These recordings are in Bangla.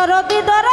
দরদি দর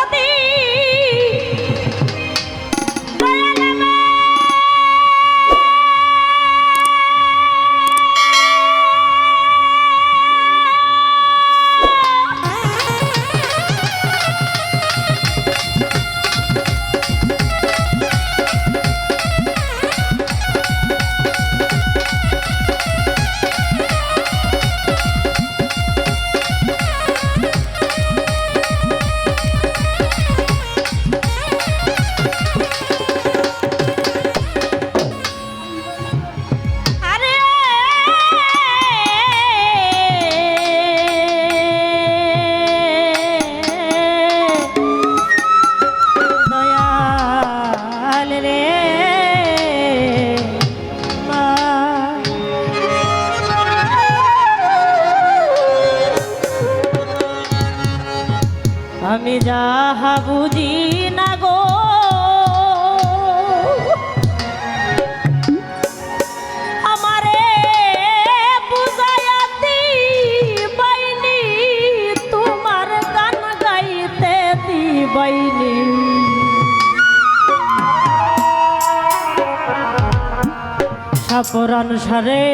সাপরান সারে।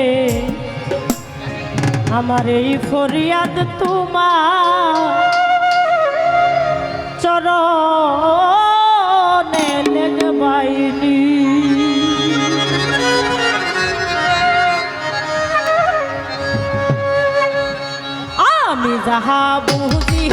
আমার এই ফরিয়াদ তোমার চরণে আমি যাহা বুঝি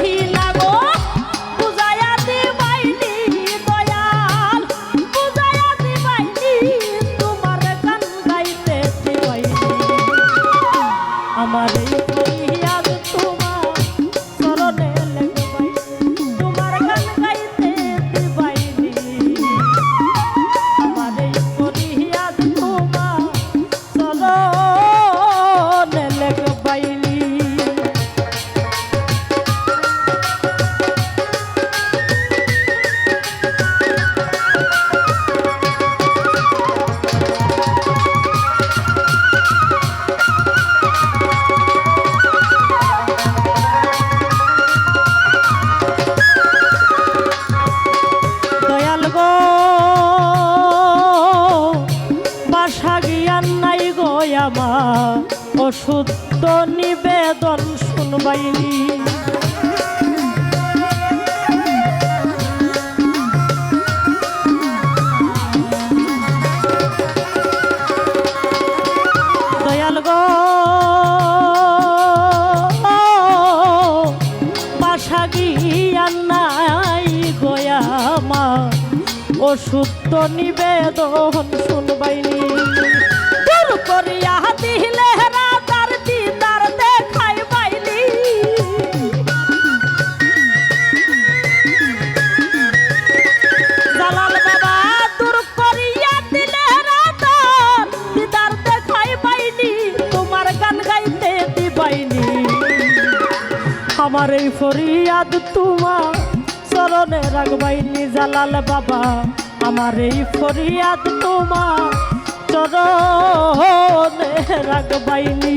তো নিবেদন শুনবাইনি। দয়াল গো গিয়ান নাই গয়ামা ওষুধ তো নিবেদন আমার এই ফরিয়াদ তোমার। চরণে রাখবাইনি জালাল বাবা আমার এই ফরিয়াদ তোমার। চরণে রাখবাইনি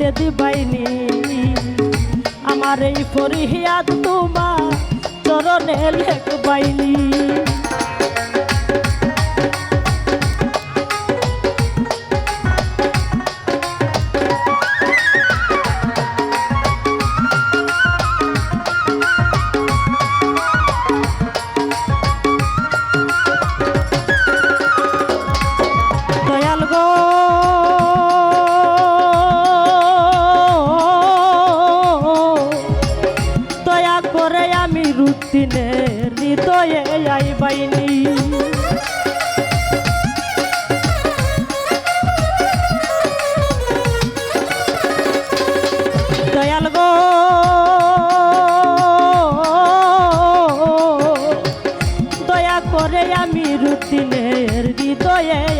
গাইতে দিবাইনি। আমার এই ফরিয়াদ তোমার চরণে লেগবাইনি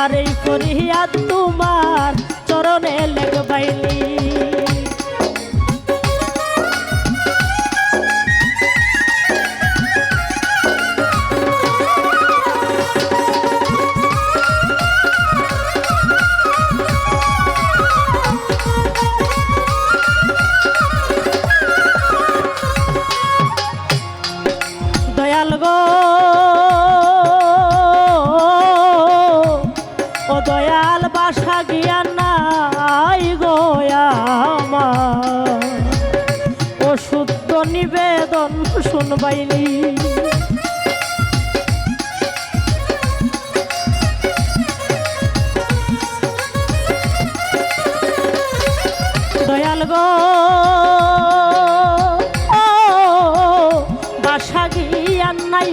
আমার এই ফরিয়াদ তোমার চরণে লেগ দয়াল নিবেদন শুনবাইনি দয়াল গো বাসা গিয়ার নাই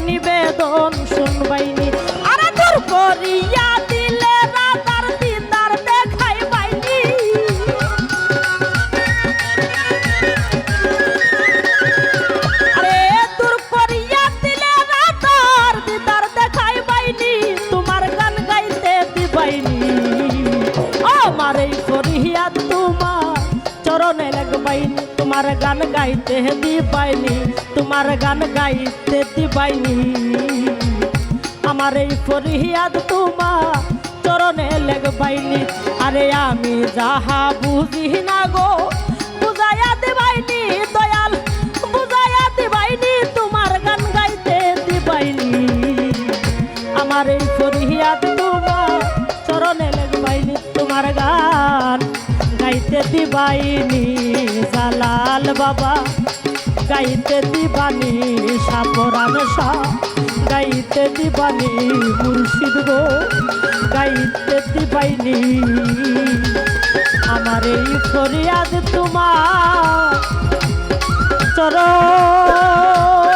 নিবেদন শুনবাইনি আরে করিয়া তোমার গান গাইতে দিবাইনি, তোমার গান গাইতে দি পাইনি আমার এই ফরিয়াদ তোমার চরণে লেগ পাইনি আরে আমি যাহা বুঝি না গো, বুঝাইয়া দিবাইনি পাইনি বুঝাইয়া দিবাইনি জালাল বাবা, গাইতে দিবানি সাপরান শাহ, গাইতে দিবানি মুর্শিদ গো, গাইতে দিবাইনি আমার এই ফরিয়াদ তোমার চরণ।